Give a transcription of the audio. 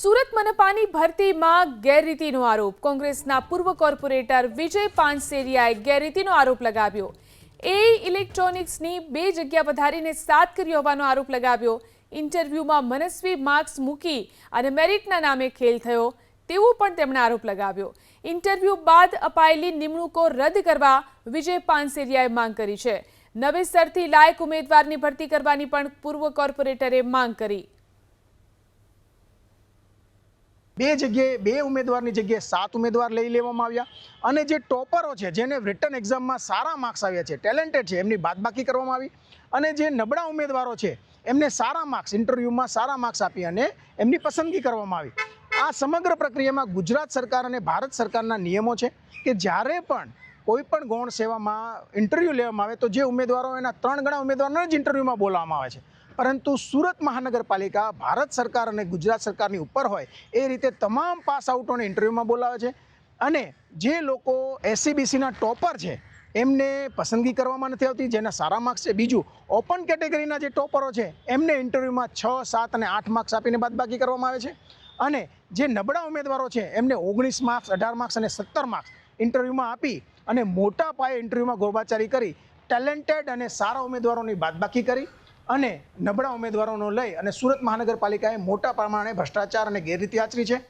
સુરત મનપાની ભરતીમાં ગેરરીતિનો આરોપ. કોંગ્રેસના પૂર્વ કોર્પોરેટર વિજય પાનસેરિયાએ ગેરરીતિનો આરોપ લગાવ્યો. એ ઇલેક્ટ્રોનિક્સની બે જગ્યા વધારીને સાત કરી હોવાનો આરોપ લગાવ્યો. ઇન્ટરવ્યૂમાં મનસ્વી માર્ક્સ મૂકી અને મેરિટના નામે ખેલ થયો. તેવો પણ તેમણે આરોપ લગાવ્યો. ઇન્ટરવ્યૂ બાદ અપાયેલી નિમણૂકો રદ કરવા વિજય પાનસેરિયાએ માંગ કરી છે. નવેસરથી લાયક ઉમેદવારની ભરતી કરવાની પણ પૂર્વ કોર્પોરેટરે માંગ કરી. બે જગ્યાએ, બે ઉમેદવારની જગ્યાએ સાત ઉમેદવાર લઈ લેવામાં આવ્યા. અને જે ટોપરો છે, જેને રિટર્ન એક્ઝામમાં સારા માર્ક્સ આવ્યા છે ટેલેન્ટેડ છે, એમની બાદબાકી કરવામાં આવી. અને જે નબળા ઉમેદવારો છે, એમને સારા માર્ક્સ ઇન્ટરવ્યૂમાં સારા માર્ક્સ આપી અને એમની પસંદગી કરવામાં આવી. આ સમગ્ર પ્રક્રિયામાં ગુજરાત સરકાર અને ભારત સરકારના નિયમો છે કે જ્યારે પણ કોઈ પણ ગૌણ સેવામાં ઇન્ટરવ્યૂ લેવામાં આવે તો જે ઉમેદવારો એના ત્રણ ગણા ઉમેદવારોને જ ઇન્ટરવ્યૂમાં બોલાવવામાં આવે છે. પરંતુ સુરત મહાનગરપાલિકા, ભારત સરકાર અને ગુજરાત સરકારની ઉપર હોય, એ રીતે તમામ પાસ આઉટોને ઇન્ટરવ્યૂમાં બોલાવે છે. અને જે લોકો એસસીબીસીના ટોપર છે, એમને પસંદગી કરવામાં નથી આવતી, જેના સારા માર્ક્સ છે. બીજું ઓપન કેટેગરીના જે ટોપરો છે, એમને ઇન્ટરવ્યૂમાં છ, સાત અને આઠ માર્ક્સ આપીને બાદબાકી કરવામાં આવે છે. અને જે નબળા ઉમેદવારો છે, એમને ઓગણીસ માર્ક્સ અઢાર માર્ક્સ અને સત્તર માર્ક્સ ઇન્ટરવ્યૂમાં આપી અને મોટા પાયે ઇન્ટરવ્યૂમાં ગોળબાચારી કરી ટેલેન્ટેડ અને સારા ઉમેદવારોની બાદબાકી કરી અને નબળા ઉમેદવારોનો લઈ અને સુરત મહાનગરપાલિકાએ મોટા પ્રમાણે ભ્રષ્ટાચાર અને ગેરરીતિ આચરી છે.